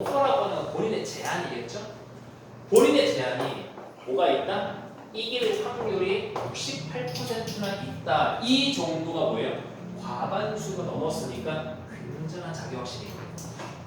오퍼라고 하는 건 본인의 제한이겠죠? 본인의 제한이 뭐가 있다? 이길 확률이 68%나 있다. 이 정도가 뭐예요? 과반수가 넘었으니까 굉장한 자기 확신이 거예요.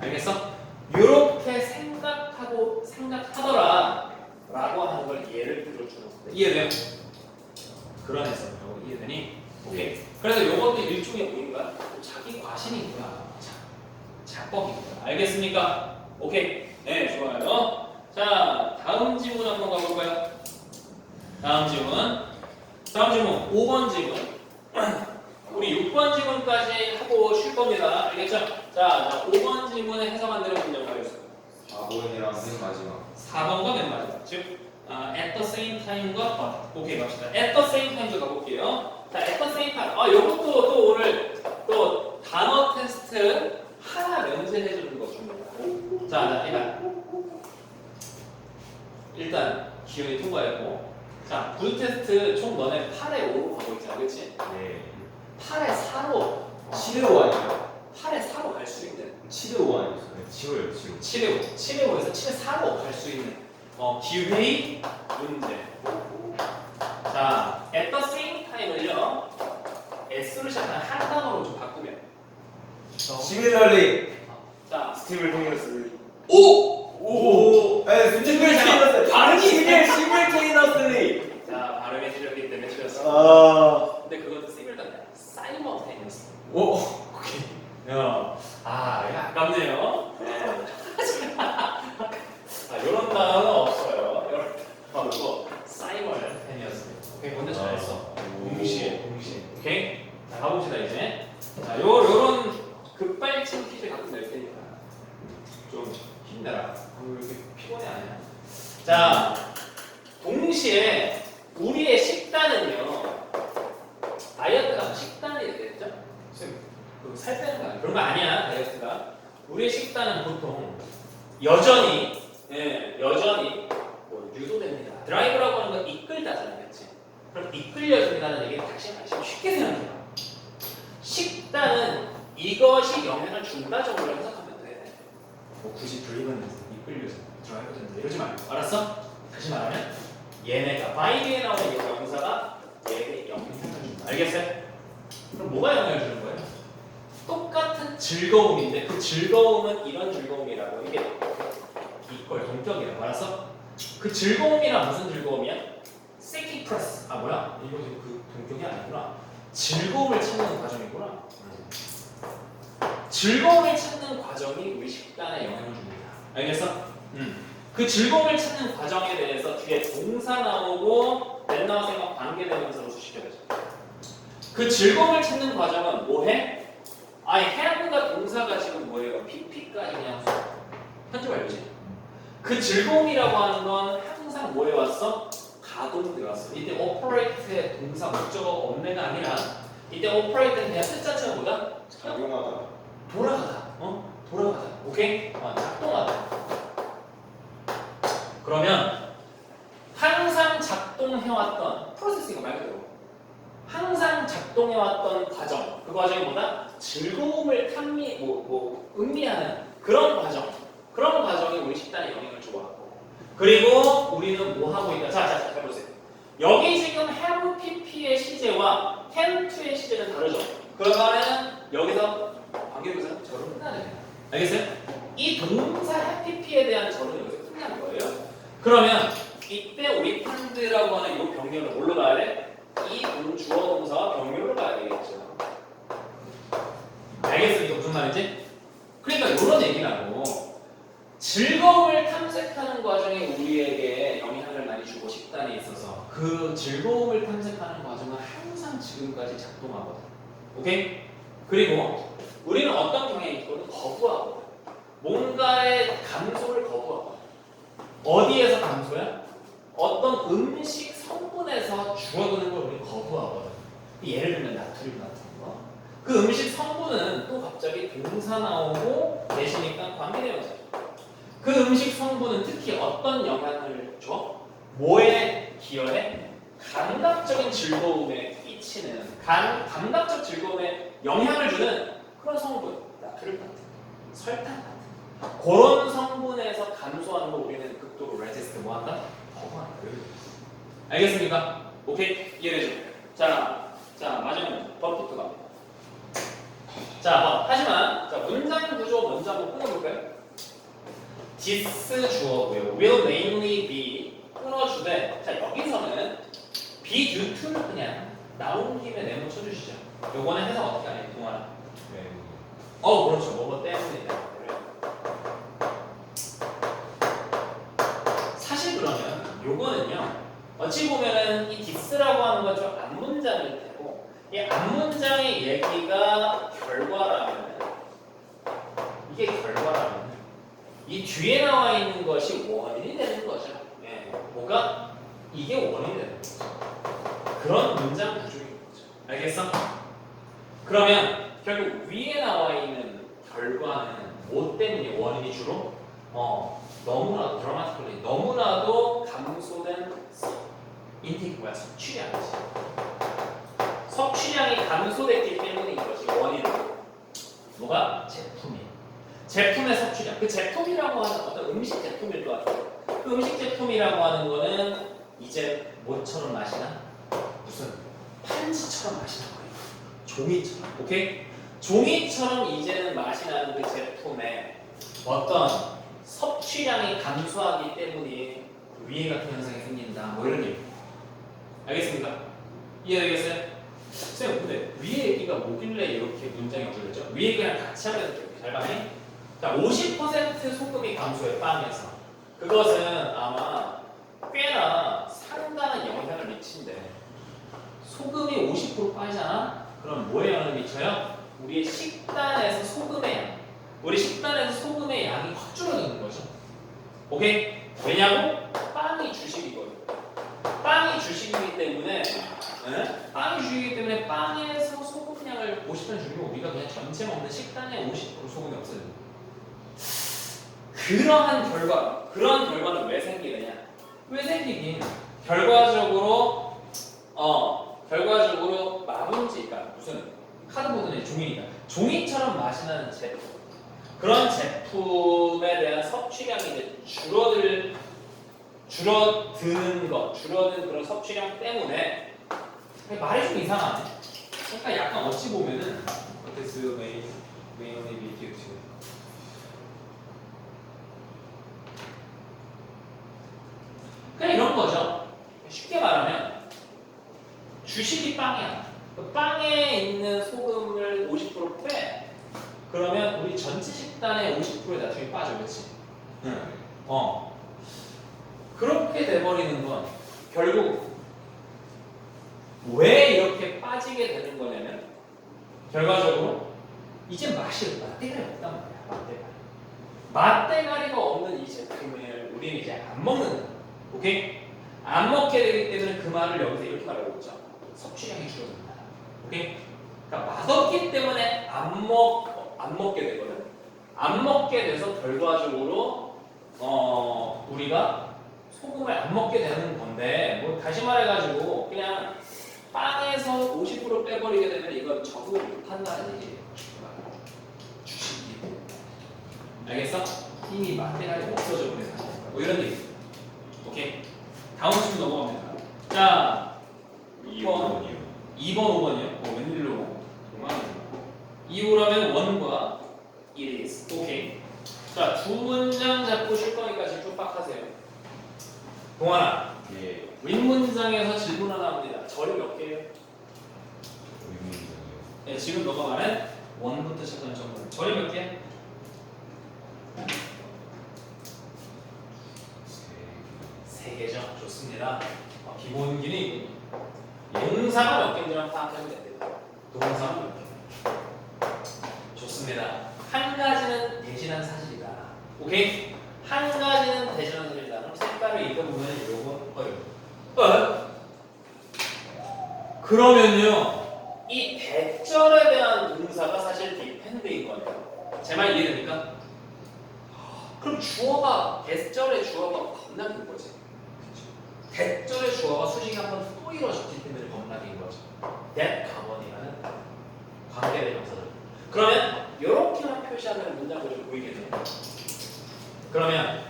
알겠어? 이렇게 생각하고 생각하더라 라고 하는 걸 예를 들어주는 거예요. 이해돼요? 해석이라고 이해되니? 오케이. 그래서 이것도 일종의 뭐인가? 자기 과신인 거야. 자, 자법인 거야. 알겠습니까? 오케이. 네, 좋아요. 자, 다음 질문 한번 가볼까요? 다음 질문. 다음 질문. 5번 질문. 우리 6번 질문까지 하고 쉴 겁니다. 알겠죠? 자, 자 5번 질문에 해석 안 되는 문제가 있어요. 4번이랑 맨 마지막 4번과 맨 마지막. 즉, 아, at the same time과 but. 오케이, 갑시다. at the same time도 가볼게요. 자, at the same time. 아, 요것도 또 오늘 또 단어 테스트 하나 면제해 주는 거 줍니다. 자, 자, 일단. 일단, 기현이 통과했고. 자, 분 테스트 총 너네 8에 5로 가고 있잖아, 그치? 네 8에 4로, 7회 5 아니에요? 8에 4로 갈 수 있는 7회 5 아니었어요? 7회요 7회 7회 5, 7회 5에서 7회 4로 갈 수 있는 어, 기회의 문제. 8층 퀴즈 갖고 낼 테니까 좀 힘내라. 오늘 이렇게 피곤해 안 해? 자, 동시에 우리의 식단은요. 다이어트가 식단이 되겠죠? 선생님, 살 빼는 거 아니야? 그런 거 아니야, 다이어트가. 우리의 식단은 보통 여전히, 예, 여전히 뭐 유도됩니다. 드라이브라고 하는 건 이끌다잖아요, 그렇지? 그럼 이끌려준다는 얘기는 다시 말씀 쉽게 생각해요. 식단은 이것이 영향을 준다 정도로 해석하면 돼. 뭐 굳이 드리븐 이끌려서 드라이브 된다 이러지 말고 알았어? 다시 말하면 얘네가 바이디에 나오는 이 명사가 얘에게 영향을 준다. 알겠어요? 그럼 뭐가 영향을 주는 거예요? 똑같은 즐거움인데 그 즐거움은 이런 즐거움이라고 이게 이걸 동격이라고 알았어? 그 즐거움이란 무슨 즐거움이야? seeking plus 아 뭐야? 이거 그 동격이 아니구나 즐거움을 찾는 과정이구나 즐거움을 찾는 과정이 우리 식단에 영향을 줍니다 알겠어? 음. 그 즐거움을 찾는 과정에 대해서 뒤에 동사 나오고 맨나와 생각 관계대명사로 수식해야죠 그 즐거움을 찾는 과정은 뭐해? 아니 have가 동사가 지금 뭐예요? pp까지 그냥 현재 완료지 그 즐거움이라고 하는 건 항상 뭐에 왔어? 가동돼 왔어. 이때 operate의 동사 목적어가 없네가 아니라 이때 operate는 그냥 뜻 자체가 뭐다? 작용하다 돌아가다. 어? 돌아가다. 오케이? 어, 작동하다. 그러면 항상 작동해왔던 프로세스가 말 그대로 항상 작동해왔던 과정 그 과정이 뭐다? 즐거움을 탐미 뭐, 뭐 음미하는 그런 과정 그런 과정이 우리 식단에 영향을 주고 그리고 우리는 뭐 하고 있다? 자, 자, 자, 해보세요. 여기 지금 have pp의 시제와 tend to의 시제는 다르죠. 그러면은 여기서 관계부사는 절은 끝나는 거예요. 알겠어요? 이 동사 pp에 대한 절은 여기서 끝나는 거예요. 그러면 이때 우리 tend라고 하는 이 병렬을 뭘로 봐야 돼? 이 동- 주어 동사와 병렬로 봐야 되겠죠. 알겠습니까? 무슨 말인지? 그러니까 이런 얘기라고. 즐거움을 탐색하는 과정이 우리에게 영향을 많이 주고 식단에 있어서 그 즐거움을 탐색하는 과정은 항상 지금까지 작동하거든. 오케이? 그리고 우리는 어떤 경향이 있거든? 거부하거든. 뭔가의 감소를 거부하거든. 어디에서 감소야? 어떤 음식 성분에서 줄어드는 걸 우리는 거부하거든. 예를 들면 나트륨 같은 거. 그 음식 성분은 또 갑자기 동사 나오고 계시니까 관계되어져. 그 음식 성분은 특히 어떤 영향을 줘? 뭐에 기여해? 감각적인 즐거움에 끼치는 감, 감각적 즐거움에 영향을 주는 그런 성분 나트륨 같은 거, 설탕 같은 거 그런 성분에서 감소하는 거 우리는 극도로 레지스트 뭐한다? 거부한다. 알겠습니까? 오케이? 이해되죠? 자, 자 마지막. 법부터 갑니다. 자, 뭐, 하지만 자 문장 구조 먼저 한번 끊어볼까요? this 주어고요. will mainly be 끊어주되 자 여기서는 be due to는 그냥 나온 김에 네모 쳐주시죠. 요거는 해석 어떻게 하냐 동안. 네. 어 그렇죠. 뭐뭐 때문에. 사실 그러면 요거는요. 어찌 보면은 이 this라고 하는 건 좀 앞문장일 테고 이 앞문장의 얘기가 결과라면 이게 결과라면 이 뒤에 나와 있는 것이 원인이 되는 거죠. 예. 뭐가 이게 원인이 되는 거죠. 그런 문장 구조인 거죠. 알겠어? 그러면 결국 위에 나와 있는 결과는 뭐 때문에? 원인이 주로? 어 너무나도 드라마틱하게 너무나도 감소된 인테이크 뭐야 섭취량이지. 섭취량이 감소됐기 때문에 이것이 원인으로 뭐가? 제품이. 제품의 섭취량. 그 제품이라고 하는 어떤 음식 제품일 것 같아요. 그 음식 제품이라고 하는 거는 이제 뭐처럼 마시나? 무슨 판지처럼 마시는 거예요. 종이처럼. 오케이 종이처럼 이제는 맛이 나는 그 제품에 어떤 섭취량이 감소하기 때문에 그 위해 같은 현상이 생긴다 뭐 이런 얘기 알겠습니까? 이해되겠어요? 쌤 근데 위에 얘기가 뭐길래 이렇게 문장이 어려졌죠? 위에 얘기랑 같이 하면 돼요 잘 봐니? 자, 50% 소금이 감소해 빵에서 그것은 아마 꽤나 상당한 영향을 미친대 소금이 50% 빠지잖아? 그럼 뭐에 영향을 미쳐요? 우리의 식단에서 소금의 양 우리 식단에서 소금의 양이 확 줄어드는 거죠 오케이? 왜냐고? 빵이 주식이거든 빵이 주식이기 때문에 예? 빵이 주식이기 때문에 빵에서 소금량을 50% 줄이면 우리가 그냥 전체 먹는 식단의 50% 소금이 거예요 그러한 결과 그러한 결과는 왜 생기느냐 왜 생기긴 결과적으로 어 결과적으로 마분지가 무슨 카드보드는 종이니까 종이처럼 맛이 나는 제품 그런 제품에 대한 섭취량이 이제 줄어들 줄어드는 것 줄어든 그런 섭취량 때문에 말이 좀 이상하네 그러니까 약간 어찌 보면은 may only be due to 그냥 이런 거죠. 쉽게 말하면 주식이 빵이야. 그 빵에 있는 소금을 50% 빼. 그러면 우리 전체 식단의 50%에 나중에 빠져, 그렇지? 어. 그렇게 돼버리는 건 결국 왜 이렇게 빠지게 되는 거냐면 결과적으로 이제 맛이 맛대가리 없단 말이야. 맛대가리. 맛대가리가 없는 이 제품을 우리는 이제 안 먹는 거야. 오케이? 안 먹게 되기 때문에 그 말을 여기서 이렇게 말하고 있죠. 섭취량이 줄어든다. 오케이? 그러니까 맛없기 때문에 안 먹, 안 먹게 되거든. 안 먹게 돼서 결과적으로 어, 우리가 소금을 안 먹게 되는 건데 뭐 다시 말해가지고 그냥 빵에서 50% 빼버리게 되면 이건 적응을 못한다는 얘기예요. 주식이 알겠어? 이미 맛대가리 없어져 사실. 뭐 이런 얘기. 오케이. 다음 질문 넘어갑니다. 자, 2번이요. 2번, 5번이요. 어, 웬일로? 동안. 이후라면 원과 it is. 오케이. 자, 두 문장 잡고 쉴 거니까 집중 빡 하세요. 동환아, 예. 윗문장에서 질문 하나 합니다. 절이 몇 개예요? 의문이요. 네, 지금 너가 말한 원부터 시작하는 정문. 절이 몇 개? 세 개죠. 좋습니다. 어, 기본기는 동사가 몇 개인지만 파악하면 됩니다. 동사가 몇 개. 좋습니다. 한 가지는 대신한 사실이다. 오케이? 한 가지는 대신한 사실이다. 그럼 색깔을 읽어보면 요건 어요. 어? 그러면요. 이 대절에 대한 동사가 사실 디펜드인 거네요. 제 말 이해됩니까? 그럼 주어가 대절의 주어가 겁나 큰 거지. 대절의 주어가 수식이 한번또 이루어졌기 때문에 겁나긴 거죠. that 가원이라는 관계대 명사들. 그러면 이렇게만 표시하는 문장으로 좀 보이겠네요. 그러면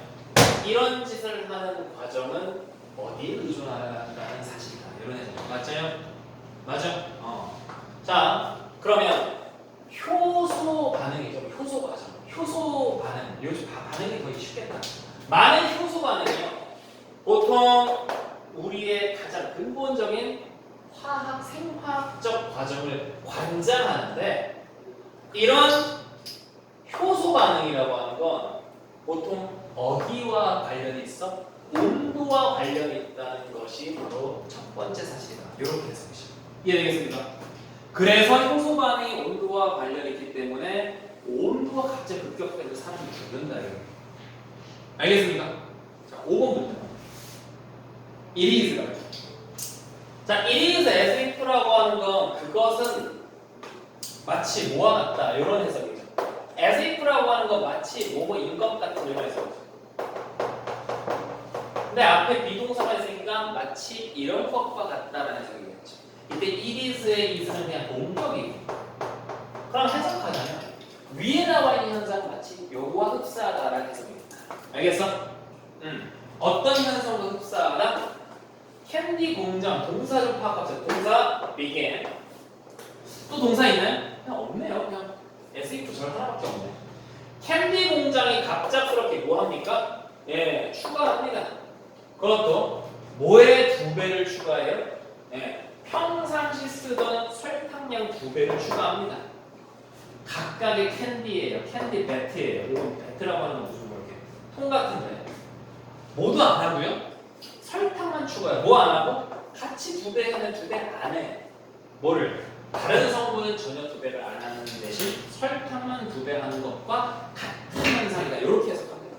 이런 짓을 하는 과정은 어디에 의존한다는 사실이다. 이런 해석 맞죠? 맞아? 어. 자, 그러면 효소 반응이죠. 효소 과정. 효소 반응. 요즘 바- 반응이 거의 쉽겠다. 많은 효소 반응이요. 보통 우리의 가장 근본적인 화학 생화학적 과정을 관장하는데 이런 효소 반응이라고 하는 건 보통 어디와 관련이 있어? 온도와 관련이 있다는 것이 바로 첫 번째 사실이다. 이렇게 해석이죠. 이해되겠습니까? 그래서 효소 반응이 온도와 관련이 있기 때문에 온도가 갑자기 급격해서 사람이 죽는다. 이거. 알겠습니까? 자, 5번부터. 이리스가 자, 이리스 에스이프라고 하는 건 그것은 마치 뭐와 같다 이런 해석이죠. 에스이프라고 하는 건 마치 뭐뭐인 것 같은 이런 해석이죠. 근데 앞에 비동사가 있으니까 마치 이런 것과 같다라는 해석이겠죠. 이때 이리스의 이스는 그냥 동격이고 그럼 해석하자면 위에 나와 있는 현상은 마치 요거와 흡사하다라는 해석입니다. 알겠어? 음. 어떤 현상과 흡사하다? 캔디 공장 동사를 파악합시다. 동사 begin. 또 동사 있나요? 그냥 없네요. 그냥 SF 절 하나밖에 없네. 캔디 공장이 갑작스럽게 뭐 합니까? 예, 추가합니다. 그것도 뭐에 두 배를 추가해요? 예, 평상시 쓰던 설탕량 두 배를 추가합니다. 각각의 캔디예요. 캔디 배트예요. 이건 배트라고 하는 건 무슨 뭐 이렇게 통 같은데 모두 안 하고요. 설탕만 추가해. 뭐안 하고? 같이 두 배 하는 두 배 안 해. 뭐를? 다른 성분은 전혀 두 배를 안 하는 대신 설탕만 두 배 하는 것과 같은 현상이다. 이렇게 해석합니다.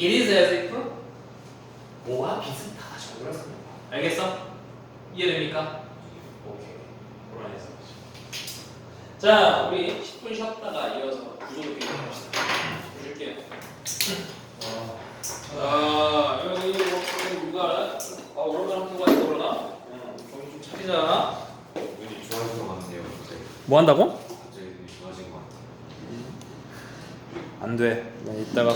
It is as if 뭐와 비슷하죠. 그렇습니다. 알겠어? 이해됩니까? 오케이. 그런 해석이죠. 자, 우리 10분 쉬었다가 이어서 구조도 비교합시다. 줄게요. 아, 여기 뭐 누가 아, 오랜만에 한국 가서 그러나? 응, 정신 좀 차리자. 눈이 좋아진 것 같네요. 갑자기 뭐 한다고? 갑자기 눈이 좋아진 것 같아요. 안 돼. 나 이따가